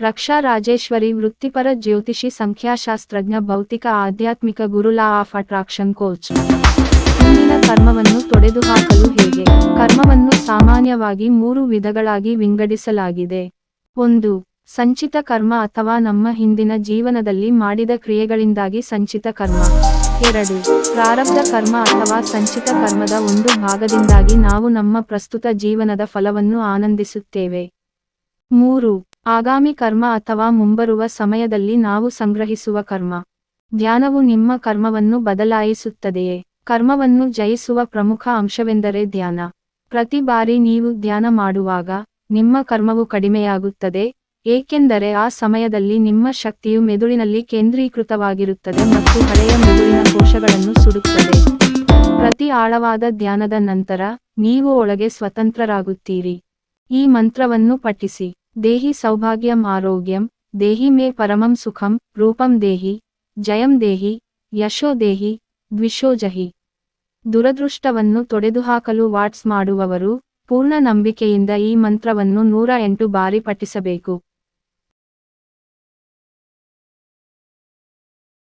ರಕ್ಷಾ ರಾಜೇಶ್ವರಿ ವೃತ್ತಿಪರ ಜ್ಯೋತಿಷಿ ಸಂಖ್ಯಾಶಾಸ್ತ್ರಜ್ಞ ಭೌತಿಕ ಆಧ್ಯಾತ್ಮಿಕ ಗುರು ಲಾ ಆಫ್ ಅಟ್ರಾಕ್ಷನ್ ಕೋಚ್. ಹಿಂದಿನ ಕರ್ಮವನ್ನು ತೊಡೆದುಹಾಕಲು ಹೇಗೆ? ಕರ್ಮವನ್ನು ಸಾಮಾನ್ಯವಾಗಿ ಮೂರು ವಿಧಗಳಾಗಿ ವಿಂಗಡಿಸಲಾಗಿದೆ. ಒಂದು, ಸಂಚಿತ ಕರ್ಮ ಅಥವಾ ನಮ್ಮ ಹಿಂದಿನ ಜೀವನದಲ್ಲಿ ಮಾಡಿದ ಕ್ರಿಯೆಗಳಿಂದಾಗಿ ಸಂಚಿತ ಕರ್ಮ. ಎರಡು, ಪ್ರಾರಬ್ಧ ಕರ್ಮ ಅಥವಾ ಸಂಚಿತ ಕರ್ಮದ ಒಂದು ಭಾಗದಿಂದಾಗಿ ನಾವು ನಮ್ಮ ಪ್ರಸ್ತುತ ಜೀವನದ ಫಲವನ್ನು ಆನಂದಿಸುತ್ತೇವೆ. ಮೂರು ಆಗಾಮಿ ಕರ್ಮ ಅಥವಾ ಮುಂಬರುವ ಸಮಯದಲ್ಲಿ ನಾವು ಸಂಗ್ರಹಿಸುವ ಕರ್ಮ. ಧ್ಯಾನವು ನಿಮ್ಮ ಕರ್ಮವನ್ನು ಬದಲಾಯಿಸುತ್ತದೆಯೇ? ಕರ್ಮವನ್ನು ಜಯಿಸುವ ಪ್ರಮುಖ ಅಂಶವೆಂದರೆ ಧ್ಯಾನ. ಪ್ರತಿ ಬಾರಿ ನೀವು ಧ್ಯಾನ ಮಾಡುವಾಗ ನಿಮ್ಮ ಕರ್ಮವು ಕಡಿಮೆಯಾಗುತ್ತದೆ, ಏಕೆಂದರೆ ಆ ಸಮಯದಲ್ಲಿ ನಿಮ್ಮ ಶಕ್ತಿಯು ಮೆದುಳಿನಲ್ಲಿ ಕೇಂದ್ರೀಕೃತವಾಗಿರುತ್ತದೆ ಮತ್ತು ಹಳೆಯ ಮೆದುಳಿನ ಕೋಶಗಳನ್ನು ಸುಡುತ್ತದೆ. ಪ್ರತಿ ಆಳವಾದ ಧ್ಯಾನದ ನಂತರ ನೀವು ಒಳಗೆ ಸ್ವತಂತ್ರರಾಗುತ್ತೀರಿ. ಈ ಮಂತ್ರವನ್ನು ಪಠಿಸಿ. ದೇಹಿ ಸೌಭಾಗ್ಯಂ ಆರೋಗ್ಯಂ, ದೇಹಿ ಮೇ ಪರಮಂ ಸುಖಂ, ರೂಪಂ ದೇಹಿ, ಜಯಂ ದೇಹಿ, ಯಶೋ ದೇಹಿ, ದ್ವಿಷೋ ಜಹಿ. ದುರದೃಷ್ಟವನ್ನು ತೊಡೆದುಹಾಕಲು ವಾಟ್ಸ್ ಮಾಡುವವರು, ಪೂರ್ಣ ನಂಬಿಕೆಯಿಂದ ಈ ಮಂತ್ರವನ್ನು ನೂರ ಎಂಟು ಬಾರಿ ಪಠಿಸಬೇಕು.